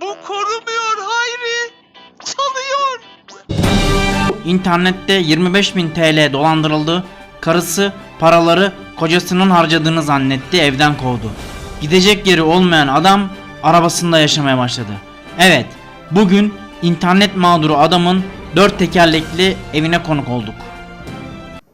Bu korumuyor Hayri. Çalıyor. İnternette 25.000 TL dolandırıldı. Karısı paraları kocasının harcadığını zannetti evden kovdu. Gidecek yeri olmayan adam arabasında yaşamaya başladı. Evet bugün internet mağduru adamın dört tekerlekli evine konuk olduk.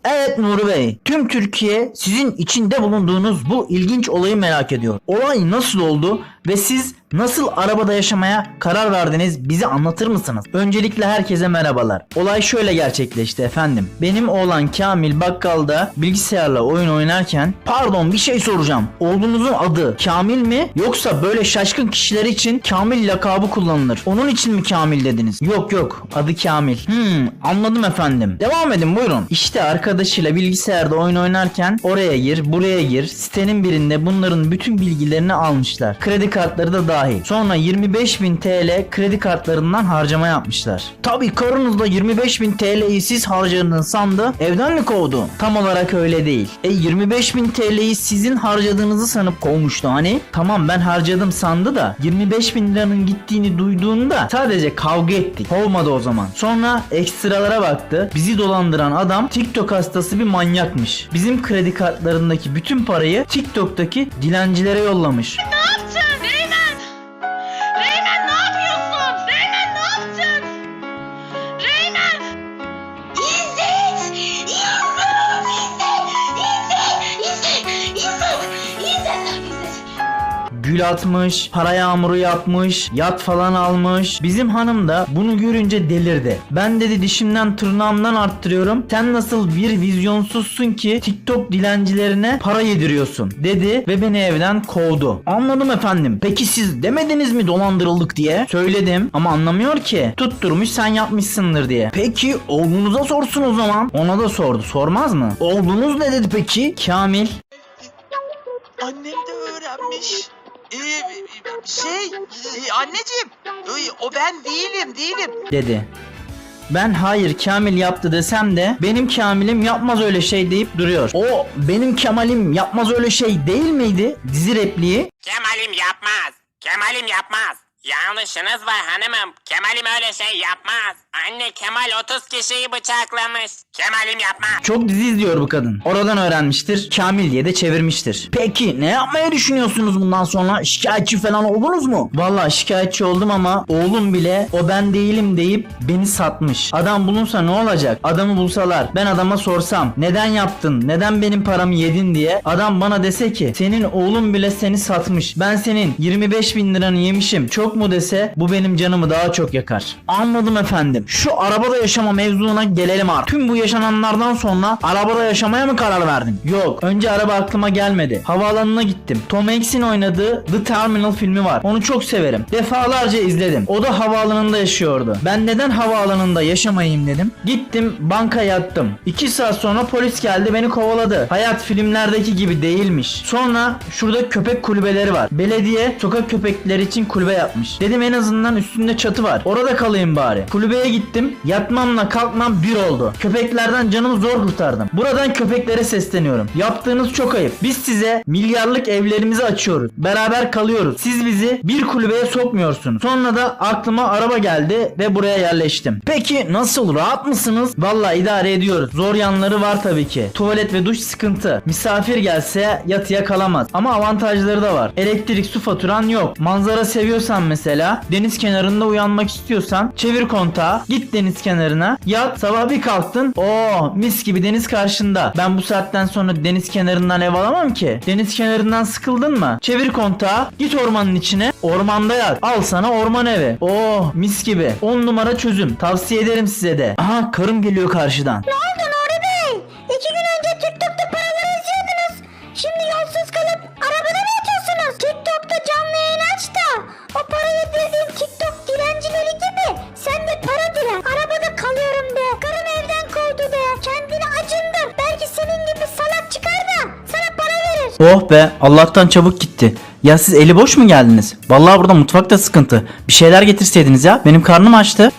Evet Nuri Bey, tüm Türkiye sizin içinde bulunduğunuz bu ilginç olayı merak ediyor. Olay nasıl oldu ve siz nasıl arabada yaşamaya karar verdiniz bize anlatır mısınız? Öncelikle herkese merhabalar. Olay şöyle gerçekleşti efendim. Benim oğlan Kamil bakkalda bilgisayarla oyun oynarken pardon bir şey soracağım. Oğlunuzun adı Kamil mi yoksa böyle şaşkın kişiler için Kamil lakabı kullanılır. Onun için mi Kamil dediniz? Yok yok adı Kamil. Hmm anladım efendim. Devam edin buyurun. İşte arkadaşıyla bilgisayarda oyun oynarken oraya gir buraya gir sitenin birinde bunların bütün bilgilerini almışlar. Kredi kartları da dahil. Sonra 25.000 TL kredi kartlarından harcama yapmışlar. Tabi karınız da 25.000 TL'yi siz harcadığını sandı evden mi kovdu? Tam olarak öyle değil. E 25.000 TL'yi sizin harcadığınızı sanıp kovmuştu hani. Tamam ben harcadım sandı da 25.000 liranın gittiğini duyduğunda sadece kavga ettik. Olmadı o zaman. Sonra ekstralara baktı. Bizi dolandıran adam TikTok hastası bir manyakmış. Bizim kredi kartlarındaki bütün parayı TikTok'taki dilencilere yollamış. Ne yaptın Gül atmış, para yağmuru yapmış, yat falan almış. Bizim hanım da bunu görünce delirdi. Ben dedi dişimden tırnağımdan arttırıyorum. Sen nasıl bir vizyonsuzsun ki TikTok dilencilerine para yediriyorsun dedi ve beni evden kovdu. Anladım efendim. Peki siz demediniz mi dolandırıldık diye? Söyledim ama anlamıyor ki. Tutturmuş sen yapmışsındır diye. Peki oğlunuza sorsun o zaman. Ona da sordu. Sormaz mı? Oğlunuz ne dedi peki? Kamil. Annem de öğrenmiş. Ee, şey, e, anneciğim, e, o ben değilim, değilim. dedi. Ben hayır Kamil yaptı desem de benim Kamil'im yapmaz öyle şey deyip duruyor. O benim Kemal'im yapmaz öyle şey değil miydi? Dizi repliği. Kemal'im yapmaz. Kemal'im yapmaz. Yanlışınız var hanımım. Kemal'im öyle şey yapmaz. Anne Kemal 30 kişiyi bıçaklamış. Kemal'im yapmaz. Çok dizi izliyor bu kadın. Oradan öğrenmiştir. Kamil diye de çevirmiştir. Peki ne yapmaya düşünüyorsunuz bundan sonra? Şikayetçi falan oldunuz mu? Vallahi şikayetçi oldum ama oğlum bile o ben değilim deyip beni satmış. Adam bulunsa ne olacak? Adamı bulsalar ben adama sorsam neden yaptın? Neden benim paramı yedin diye adam bana dese ki senin oğlum bile seni satmış. Ben senin 25 bin liranı yemişim. Çok mu dese bu benim canımı daha çok yakar. Anladım efendim. Şu arabada yaşama mevzuna gelelim artık. Tüm bu yaşananlardan sonra arabada yaşamaya mı karar verdin? Yok. Önce araba aklıma gelmedi. Havaalanına gittim. Tom Hanks'in oynadığı The Terminal filmi var. Onu çok severim. Defalarca izledim. O da havaalanında yaşıyordu. Ben neden havaalanında yaşamayayım dedim. Gittim banka yattım. 2 saat sonra polis geldi beni kovaladı. Hayat filmlerdeki gibi değilmiş. Sonra şurada köpek kulübeleri var. Belediye sokak köpekleri için kulübe yapmış. Dedim en azından üstünde çatı var. Orada kalayım bari. Kulübeye gittim. Yatmamla kalkmam bir oldu. Köpeklerden canımı zor kurtardım. Buradan köpeklere sesleniyorum. Yaptığınız çok ayıp. Biz size milyarlık evlerimizi açıyoruz. Beraber kalıyoruz. Siz bizi bir kulübeye sokmuyorsunuz. Sonra da aklıma araba geldi ve buraya yerleştim. Peki nasıl rahat mısınız? Valla idare ediyoruz. Zor yanları var tabii ki. Tuvalet ve duş sıkıntı. Misafir gelse yatıya kalamaz. Ama avantajları da var. Elektrik su faturan yok. Manzara seviyorsan mesela deniz kenarında uyanmak istiyorsan çevir kontağı git deniz kenarına yat sabah bir kalktın o mis gibi deniz karşında. Ben bu saatten sonra deniz kenarından ev alamam ki. Deniz kenarından sıkıldın mı? Çevir kontağı git ormanın içine ormanda yat. Al sana orman evi. Oh mis gibi. 10 numara çözüm. Tavsiye ederim size de. Aha karım geliyor karşıdan. Ne Oh be Allah'tan çabuk gitti. Ya siz eli boş mu geldiniz? Vallahi burada mutfakta sıkıntı. Bir şeyler getirseydiniz ya. Benim karnım açtı.